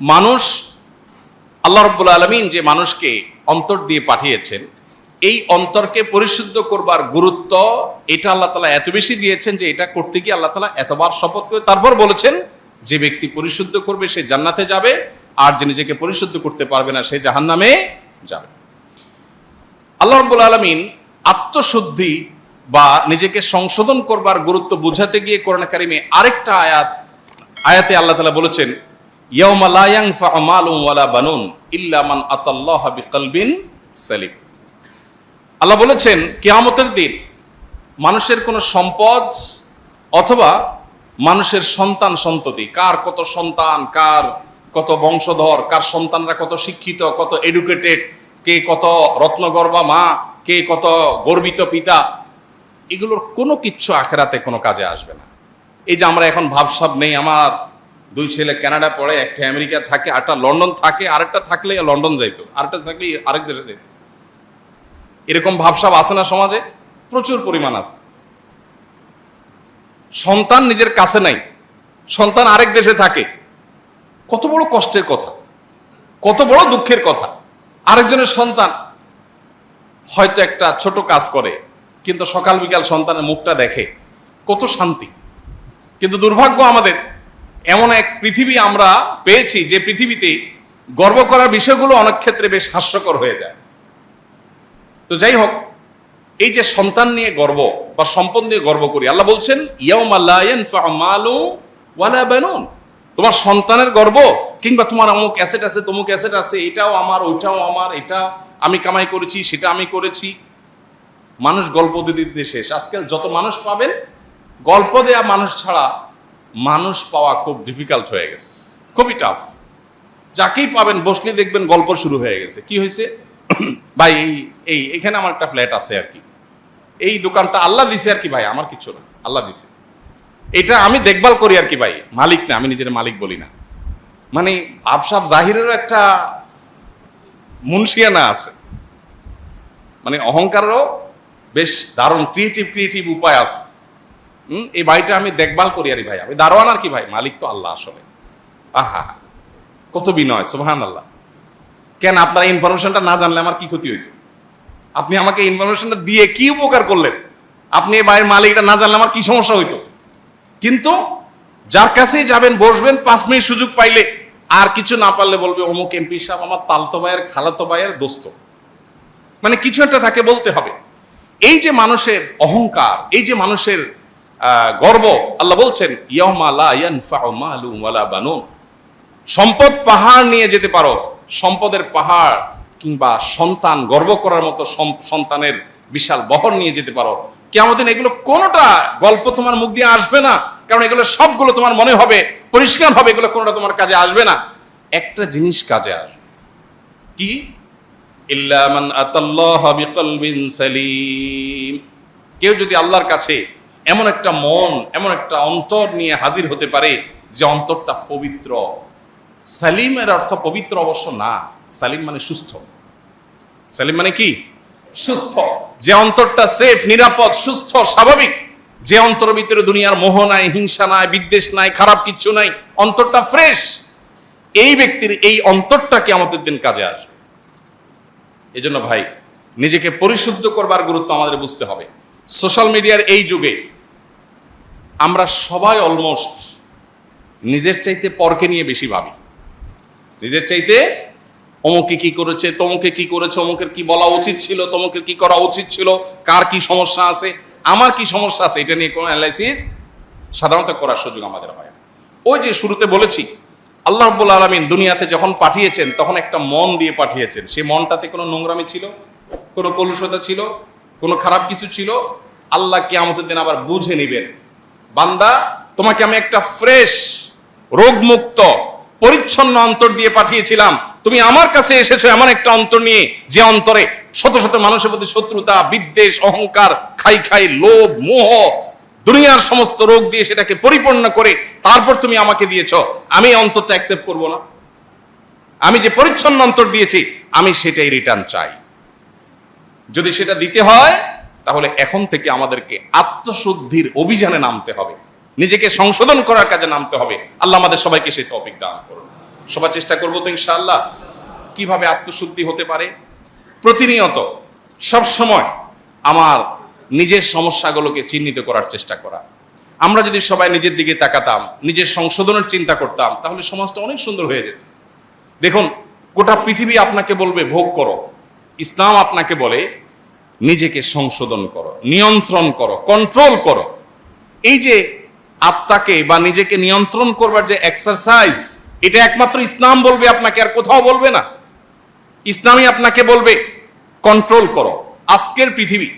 মানুষ, আল্লাহ রব্বুল আলমিন যে মানুষকে অন্তর দিয়ে পাঠিয়েছেন, এই অন্তরকে পরিশুদ্ধ করবার গুরুত্ব এটা আল্লাহ তালা এত বেশি দিয়েছেন যে এটা করতে গিয়ে আল্লাহ তালা এতবার শপথ করে তারপর বলেছেন, যে ব্যক্তি পরিশুদ্ধ করবে সে জান্নাতে যাবে, আর যে নিজেকে পরিশুদ্ধ করতে পারবে না সে জাহান্নামে যাবে। আল্লাহ রব্বুল আলমিন আত্মশুদ্ধি বা নিজেকে সংশোধন করবার গুরুত্ব বুঝাতে গিয়ে কোরআন কারিমে আরেকটা আয়াত, আয়াতে আল্লাহ তালা বলেছেন বানুন আল্লাহ বলেছেন, কিয়ামতের দিন মানুষের কোনো সম্পদ অথবা মানুষের সন্তান সন্ততি, কার কত সন্তান, কার কত বংশধর, কার সন্তানরা কত শিক্ষিত, কত এডুকেটেড কে কত রত্নগর্বা মা, কে কত গর্বিত পিতা, এগুলোর কোনো কিচ্ছু আখেরাতে কোনো কাজে আসবে না। এই যে আমরা এখন ভাবসাব নেই, আমার দুই ছেলে কানাডা পড়ে, একটা আমেরিকা থাকে, আরেকটা লন্ডন থাকে, আরেকটা থাকলে লন্ডন যাইতো, আরেকটা থাকলে আরেক দেশে যাইতো। এরকম ভাবসাব আছে না সমাজে? প্রচুর পরিমাণ আছে। সন্তান নিজের কাছে নাই, সন্তান আরেক দেশে থাকে। কত বড় কষ্টের কথা, কত বড় দুঃখের কথা। আরেকজনের সন্তান হয়তো একটা ছোট কাজ করে, কিন্তু সকাল বিকাল সন্তানের মুখটা দেখে, কত শান্তি। কিন্তু দুর্ভাগ্য আমাদের এমন এক পৃথিবী আমরা পেয়েছি যে পৃথিবীতে গর্ব করার বিষয়গুলো অনেক ক্ষেত্রে বেশ হাস্যকর হয়ে যায়। তো যাই হোক, এই যে সন্তান নিয়ে গর্ব বা সম্পদ নিয়ে গর্ব করি, আল্লাহ বলছেন তোমার সন্তানের গর্ব কিংবা তোমার অমুক অ্যাসেট আছে, তমুক অ্যাসেট আছে, এটাও আমার, ওইটাও আমার, এটা আমি কামাই করেছি, সেটা আমি করেছি। মানুষ গল্প দিতে দিতে শেষ। আজকাল যত মানুষ পাবেন, গল্প দেয়া মানুষ ছাড়া মানুষ পাওয়া খুব ডিফিকাল্ট হয়ে গেছে। খুবই টাফ যাকেই পাবেন, বসলে দেখবেন গল্প শুরু হয়ে গেছে। কি হয়েছে? ভাই, এই এই, এখানে আমার একটা ফ্ল্যাট আছে আর কি। এই দোকানটা আল্লাহ দিছে আর কি ভাই, আমার কিছু না। আল্লাহ দিছে। এটা আমি দেখভাল করি আর কি ভাই। মালিক না, আমি নিজের মালিক বলি না। মানে আবসাব জাহিরেরও একটা মুন্সিয়ানা আছে। মানে অহংকারেরও বেশ দারুণ ক্রিয়েটিভ ক্রিয়েটিভ উপায় আছে। হুম, এই বাড়িটা আমি দেখভাল করি আর ভাই। আমি দারোয়ান আর কি ভাই? মালিক তো আল্লাহ আসলে। আহা কত বিনয় সুবহান আল্লাহ কেন আপনার ইনফরমেশনটা না জানলে আমার কি ক্ষতি হইতো? আপনি আমাকে ইনফরমেশনটা দিয়ে কি উপকার করলেন? আপনি এই বাড়ির মালিকটা না জানলে আমার কি সমস্যা হইতো? কিন্তু যার কাছেই যাবেন বসবেন পাঁচ মিনিট সুযোগ পাইলে আর কিছু না পারলে বলবে অমুক এমপি সাহেব আমার তালতো ভাইয়ের খালাতো ভাইয়ের দোস্ত। মানে কিছু একটা তাকে বলতে হবে। এই যে মানুষের অহংকার এই যে মানুষের গর্ব। আল্লাহ বলছেন সম্পদ পাহাড় নিয়ে যেতে পারো। সম্পদের পাহাড় কিংবা সন্তান গর্ব করার মতো সন্তানের বিশাল বহর নিয়ে যেতে পারো। কেমন এগুলো কোনোটা গল্প তোমার মুখ দিয়ে আসবে না, কারণ এগুলো সবগুলো তোমার মনে হবে, পরিষ্কার হবে এগুলো কোনোটা তোমার কাজে আসবে না। একটা জিনিস কাজে আসবে। কি? ইল্লা মান আতাল্লাহ বিকলবিন সালিম। কেউ যদি আল্লাহর কাছে এমন একটা মন এমন একটা অন্তর নিয়ে হাজির হতে পারে যে অন্তরটা পবিত্র। সালিমের অর্থ পবিত্র অবশ্য না সালিম মানে সুস্থ। সালিম মানে কি? সুস্থ। যে অন্তরটা সেফ নিরাপদ সুস্থ স্বাভাবিক। যে অন্তর ভিতরে দুনিয়ার মোহ নাই হিংসা নাই বিদ্বেষ নাই খারাপ কিচ্ছু নাই অন্তরটা ফ্রেশ এই ব্যক্তির এই অন্তরটাকে আমাদের দিন কাজে আসবে। এজন্য ভাই নিজেকে পরিশুদ্ধ করবার গুরুত্ব আমাদের বুঝতে হবে। সোশ্যাল মিডিয়ার এই যুগে আমরা সবাই অলমোস্ট নিজের চাইতে পরকে নিয়ে বেশি ভাবি। নিজের চাইতে অমুকে কি করেছে, তমুকে কি করেছে, অমুকের কি বলা উচিত ছিল, তমুকের কি করা উচিত ছিল, কার কি সমস্যা আছে, আমার কি সমস্যা আছে, এটা নিয়ে কোনো অ্যানালাইসিস সাধারণত করার সুযোগ আমাদের হয় না। ওই যে শুরুতে বলেছি, আল্লাহ রব্বুল আলমিন দুনিয়াতে যখন পাঠিয়েছেন, তখন একটা মন দিয়ে পাঠিয়েছেন। সেই মনটাতে কোনো নোংরামি ছিল? কোনো কলুষতা ছিল? কোনো খারাপ কিছু ছিল? আল্লাহ কে আমাদের দিন আবার বুঝে নিবেন। বান্দা, তোমাকে আমি একটা ফ্রেশ, রোগমুক্ত, পরিচ্ছন্ন অন্তর দিয়ে পাঠিয়েছিলাম। তুমি আমার কাছে এসেছ এমন একটা অন্তর নিয়ে, যে অন্তরে শত শত মানুষের প্রতি শত্রুতা, বিদ্বেষ, অহংকার, খাই খাই, লোভ, মোহ, দুনিয়ার সমস্ত রোগ দিয়ে সেটাকে পরিপূর্ণ করে তারপর তুমি আমাকে দিয়েছ। আমি অন্তরটা অ্যাকসেপ্ট করব না। আমি যে পরিচ্ছন্ন অন্তর দিয়েছি, আমি সেটাই রিটার্ন চাই। যদি সেটা দিতে হয় তাহলে এখন থেকে আমাদেরকে আত্মশুদ্ধির অভিযানে নামতে হবে। নিজেকে সংশোধন করার কাজে নামতে হবে। আল্লাহ আমাদের সবাইকে সেই তৌফিক দান করুন। সবার চেষ্টা করব তো ইনশাআল্লাহ। কীভাবে আত্মশুদ্ধি হতে পারে? প্রতিনিয়ত সব সময় আমার নিজের সমস্যাগুলোকে চিহ্নিত করার চেষ্টা করা। আমরা যদি সবাই নিজের দিকে তাকাতাম, নিজের সংশোধনের চিন্তা করতাম, তাহলে সমাজটা অনেক সুন্দর হয়ে যেত। দেখুন, গোটা পৃথিবী আপনাকে বলবে, ভোগ করো। ইসলাম আপনাকে বলে নিজেকে সংশোধন করো, নিয়ন্ত্রণ করো কন্ট্রোল করো। এই যে আত্মাকে বা নিজেকে নিয়ন্ত্রণ করবার যে এক্সারসাইজ এটা একমাত্র ইসলাম বলবে, আপনাকে আর কোথাও বলবে না। ইসলামই আপনাকে বলবে কন্ট্রোল করো। আজকের পৃথিবী,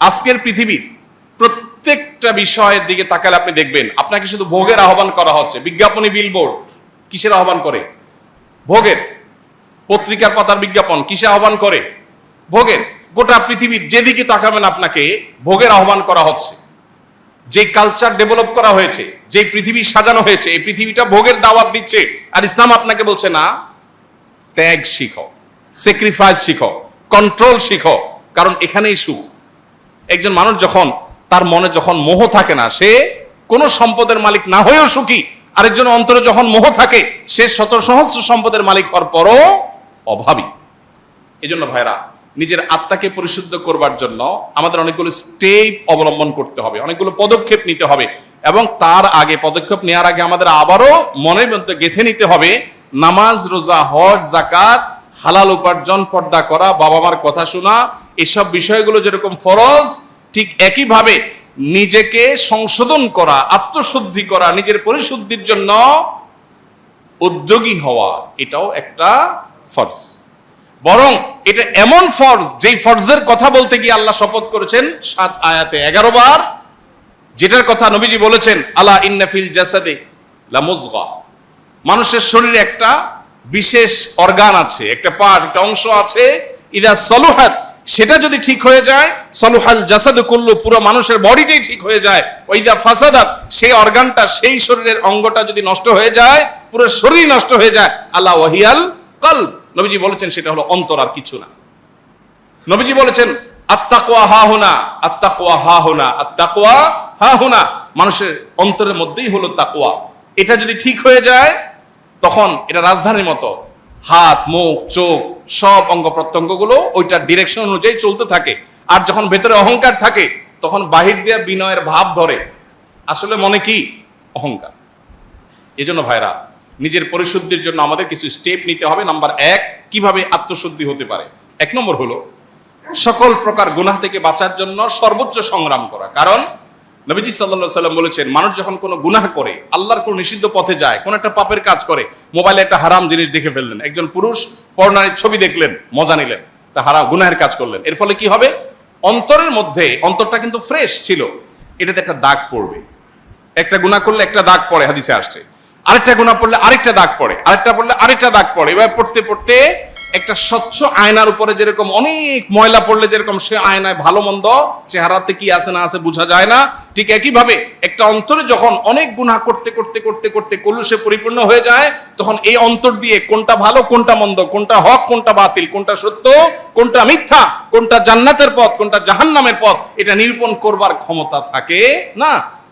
আজকের পৃথিবীর প্রত্যেকটা বিষয়ের দিকে তাকালে আপনি দেখবেন, আপনাকে শুধু ভোগের আহ্বান করা হচ্ছে। বিজ্ঞাপনী বিলবোর্ড কিসের আহ্বান করে? ভোগের। পত্রিকার পাতার বিজ্ঞাপন, কিসে আহ্বান করে? ভোগের। গোটা পৃথিবীর যেদিকে তাকাবেন আপনাকে ভোগের আহ্বান করা হচ্ছে, যে কালচার ডেভেলপ করা হয়েছে, যে পৃথিবী সাজানো হয়েছে, এই পৃথিবীটা ভোগের দাওয়াত দিচ্ছে। আর ইসলাম আপনাকে বলছে, না, ত্যাগ শিখো স্যাক্রিফাইস শিখো কন্ট্রোল শিখো, কারণ এখানেই সুখ। একজন মানুষ যখন তার মনে যখন মোহ থাকে না, সে কোনো সম্পদের মালিক না হয়েও সুখী। আরেকজন অন্তরে যখন মোহ থাকে, সে শত সহস্র সম্পদের মালিক হওয়ার পরও অভাবী। এজন্য ভাইরা নিজের আত্মাকে পরিশুদ্ধ করবার জন্য আমাদের অনেকগুলো স্টেপ অবলম্বন করতে হবে, অনেকগুলো পদক্ষেপ নিতে হবে এবং তার আগে পদক্ষেপ নেওয়ার আগে আমাদের আবারও মনের মধ্যে গেঁথে নিতে হবে, নামাজ, রোজা, হজ জাকাত হালাল উপার্জন, পর্দা করা বাবা মার কথা শোনা, এসব বিষয়গুলো যেরকম ফরজ, ঠিক একইভাবে নিজেকে সংশোধন করা, আত্মশুদ্ধি করা, নিজের পরিশুদ্ধির জন্য উদ্যোগী হওয়া, এটাও একটা ফরজ। বরং এটা এমন ফরজ, যেই ফরজের কথা বলতে গিয়ে আল্লাহ শপথ করেছেন, সাত আয়াতে এগারো বার, যেটার কথা নবীজি বলেছেন, আলা ইন্নাফিল জাসাদে লামুজগা। মানুষের শরীরে একটা বিশেষ অর্গান আছে, একটা পার্ট, একটা অংশ আছে, ইদা সলুহাত, সেটা যদি ঠিক হয়ে যায়, সলুহাল জাসাদ করল পুরো মানুষের বডিটাই ঠিক হয়ে যায় ওইদা ফাসাদাত, সেই অর্গানটা, সেই শরীরের অঙ্গটা যদি নষ্ট হয়ে যায়, পুরো শরীর নষ্ট হয়ে যায় আল্লাহ ওয়াহিয়াল কল নবীজি বলেছেন সেটা হলো অন্তর আর কিছু না। নবীজি বলেছেন আত্তাকোয়া হা হোনা আত্তাকোয়া হা হোনা আত্তাকোয়া হা হোনা। মানুষের অন্তরের মধ্যেই হলো তাকোয়া। এটা যদি ঠিক হয়ে যায়, তখন এটা রাজধানীর মতো। হাত, মুখ, চোখ, সব অঙ্গ প্রত্যঙ্গগুলো ওইটার ডিরেকশন অনুযায়ী চলতে থাকে। আর যখন ভেতরে অহংকার থাকে, তখন বাহির দিয়ে বিনয়ের ভাব ধরে। আসলে মনে কি? অহংকার। এজন্য ভাইরা নিজের পরিশুদ্ধির জন্য আমাদের কিছু স্টেপ নিতে হবে। নাম্বার এক, কীভাবে আত্মশুদ্ধি হতে পারে? এক নম্বর হলো, সকল প্রকার গুনাহ থেকে বাঁচার জন্য সর্বোচ্চ সংগ্রাম করা। কারণ, নবীজি সাল্লাহ সাল্লাম বলেছেন, মানুষ যখন কোনো গুনাহ করে, আল্লাহর কোনো নিষিদ্ধ পথে যায়, কোনো একটা পাপের কাজ করে, মোবাইলে একটা হারাম জিনিস দেখে ফেললেন। একজন পুরুষ পর্ণারীর ছবি দেখলেন, মজা নিলেন তা হারাম গুনাহের কাজ করলেন। এর ফলে কি হবে? অন্তরের মধ্যে, অন্তরটা কিন্তু ফ্রেশ ছিল। এটাতে একটা দাগ পড়বে। একটা গুণা করলে একটা দাগ পড়ে, হাদিসে আসছে। আরেকটা গুণা পড়লে আরেকটা দাগ পড়ে, আরেকটা পড়লে আরেকটা দাগ পড়ে। এবার পড়তে পড়তে একটা স্বচ্ছ আয়নার উপরে যেরকম অনেক ময়লা পড়লে যেরকম সে আয়নায় ভালো মন্দ চেহারাতে কি আছে না আছে বোঝা যায় না, ঠিক একইভাবে একটা অন্তরে যখন অনেক গুনাহ করতে করতে করতে করতে কলুষে পরিপূর্ণ হয়ে যায়, তখন এই অন্তর দিয়ে কোনটা ভালো, কোনটা মন্দ, কোনটা হক, কোনটা বাতিল, কোনটা সত্য, কোনটা মিথ্যা, কোনটা জান্নাতের পথ, কোনটা জাহান্নামের পথ, এটা নিরূপণ করবার ক্ষমতা থাকে না?